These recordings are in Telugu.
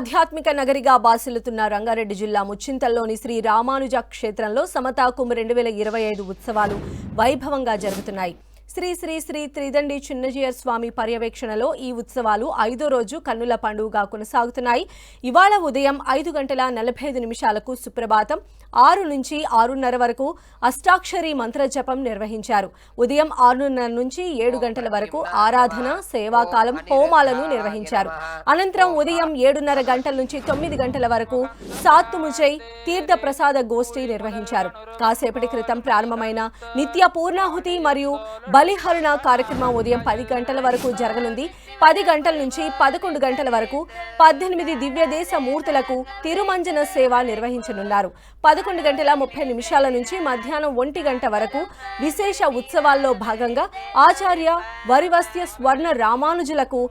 ఆధ్యాత్మిక నగరిగా బాసిల్లుతున్న రంగారెడ్డి జిల్లా ముచ్చింతల్లోని శ్రీ రామానుజ క్షేత్రంలో సమతా కుంభ రెండు వేల ఇరవై ఐదు ఉత్సవాలు వైభవంగా జరుగుతున్నాయి. శ్రీ శ్రీ శ్రీ త్రిదండి చిన్నజీయర్ స్వామి పర్యవేక్షణలో ఈ ఉత్సవాలు ఐదో రోజు కన్నుల పండుగగా కొనసాగుతున్నాయి. ఇవాళ ఉదయం ఐదు గంటల నలభై ఐదు నిమిషాలకు సుప్రభాతం. ఆరు నుంచి ఆరున్నర వరకు అష్టాక్షరి మంత్ర జపం నిర్వహించారు. ఉదయం ఆరున్నర నుంచి ఏడు గంటల వరకు ఆరాధన సేవాకాలం హోమాలను నిర్వహించారు. అనంతరం ఉదయం ఏడున్నర గంటల నుంచి తొమ్మిది గంటల వరకు సాత్తుముజై తీర్థ ప్రసాద గోష్ఠి నిర్వహించారు. కాసేపటి క్రితం ప్రారంభమైన నిత్య పూర్ణాహుతి మరియు బలిహరణ కార్యక్రమం ఉదయం పది గంటల వరకు జరగనుంది. పది గంటల నుంచి పదకొండు గంటల వరకు పద్దెనిమిది దివ్య దేశ మూర్తులకు తిరుమంజన సేవ నిర్వహించనున్నారు. పదకొండు గంటల ముప్పై నిమిషాల నుంచి మధ్యాహ్నం ఒంటి గంట వరకు విశేష ఉత్సవాల్లో భాగంగా ఆచార్య వరివస్య స్వర్ణ రామానుజులకు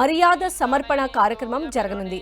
మర్యాద సమర్పణ కార్యక్రమం జరగనుంది.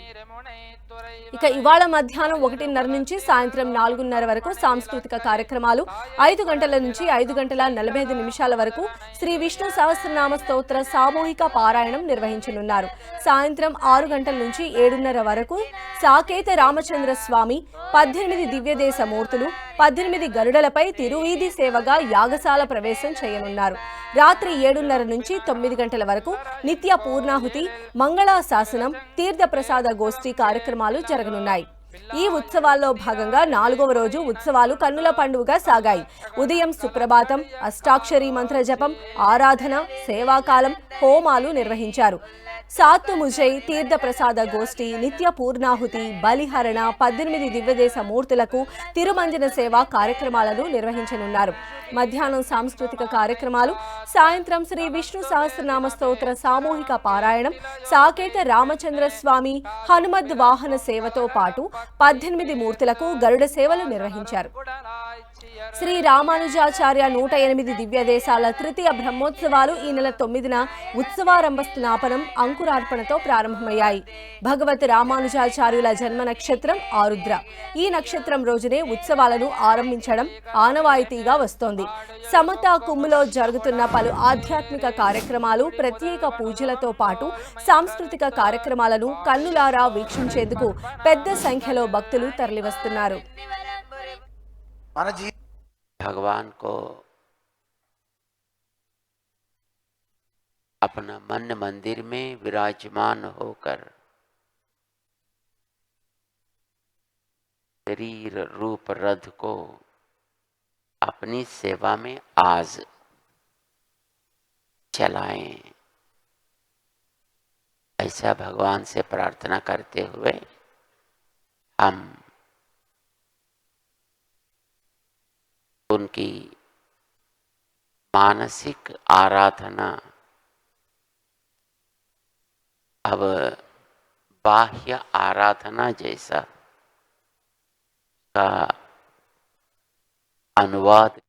ఇక ఇవాళ మధ్యాహ్నం ఒకటిన్నర నుంచి సాయంత్రం నాలుగున్నర వరకు సాంస్కృతిక కార్యక్రమాలు ఐదు గంటల నుంచి ఐదు గంటల నలభై ఐదు నిమిషాల వరకు శ్రీ విష్ణు సహస్రనామ స్తోత్ర సామూహిక పారాయణం నిర్వహించనున్నారు. సాయంత్రం ఆరు గంటల నుంచి ఏడున్నర వరకు సాకేత రామచంద్ర స్వామి పద్దెనిమిది దివ్యదేశ మూర్తులు పద్దెనిమిది గరుడలపై తిరువీధి సేవగా యాగశాల ప్రవేశం చేయనున్నారు. రాత్రి ఏడున్నర నుంచి తొమ్మిది గంటల వరకు నిత్య పూర్ణాహుతి మంగళాశాసనం తీర్థప్రసాద గోష్ఠి కార్యక్రమాలు జరగనున్నాయి. ఈ ఉత్సవాల్లో భాగంగా నాలుగవ రోజు ఉత్సవాలు కన్నుల పండుగగా సాగాయి. ఉదయం సుప్రభాతం అష్టాక్షరి మంత్ర జపం ఆరాధన సేవాకాలం హోమాలు నిర్వహించారు. సాత్తు ముజై తీర్థ ప్రసాద గోష్ఠి నిత్య పూర్ణాహుతి బలిహరణ పద్దెనిమిది దివ్యదేశ మూర్తులకు తిరుమంజన సేవ కార్యక్రమాలను నిర్వహించనున్నారు. మధ్యాహ్నం సాంస్కృతిక కార్యక్రమాలు సాయంత్రం శ్రీ విష్ణు సహస్రనామ స్తోత్ర సామూహిక పారాయణం సాకేత రామచంద్ర స్వామి హనుమద్ వాహన సేవతో పాటు పద్దెనిమిది మూర్తులకు గరుడ సేవలు నిర్వహించారు. శ్రీ రామానుజాచార్య నూట ఎనిమిది దివ్య దేశాల తృతీయ బ్రహ్మోత్సవాలు ఈ నెల తొమ్మిదిన ఉత్సవారంభ స్నాపనం అంకురార్పణతో ప్రారంభమయ్యాయి. భగవత్ రామానుజాచార్యుల జన్మ నక్షత్రం ఆరుద్ర. ఈ నక్షత్రం రోజునే ఉత్సవాలను ఆరంభించడం ఆనవాయితీగా వస్తోంది. సమతా కుమ్ములో జరుగుతున్న పలు ఆధ్యాత్మిక కార్యక్రమాలు ప్రత్యేక పూజలతో పాటు సాంస్కృతిక కార్యక్రమాలను కన్నులారా వీక్షించేందుకు పెద్ద సంఖ్యలో భక్తులు తరలివస్తున్నారు మన జీ भगवान को अपना मन मंदिर में विराजमान होकर शरीर रूप रथ को अपनी सेवा में आज चलाएँ। ऐसा भगवान से प्रार्थना करते हुए हम उनकी मानसिक आराधना अब बाह्य आराधना जैसा का अनुवाद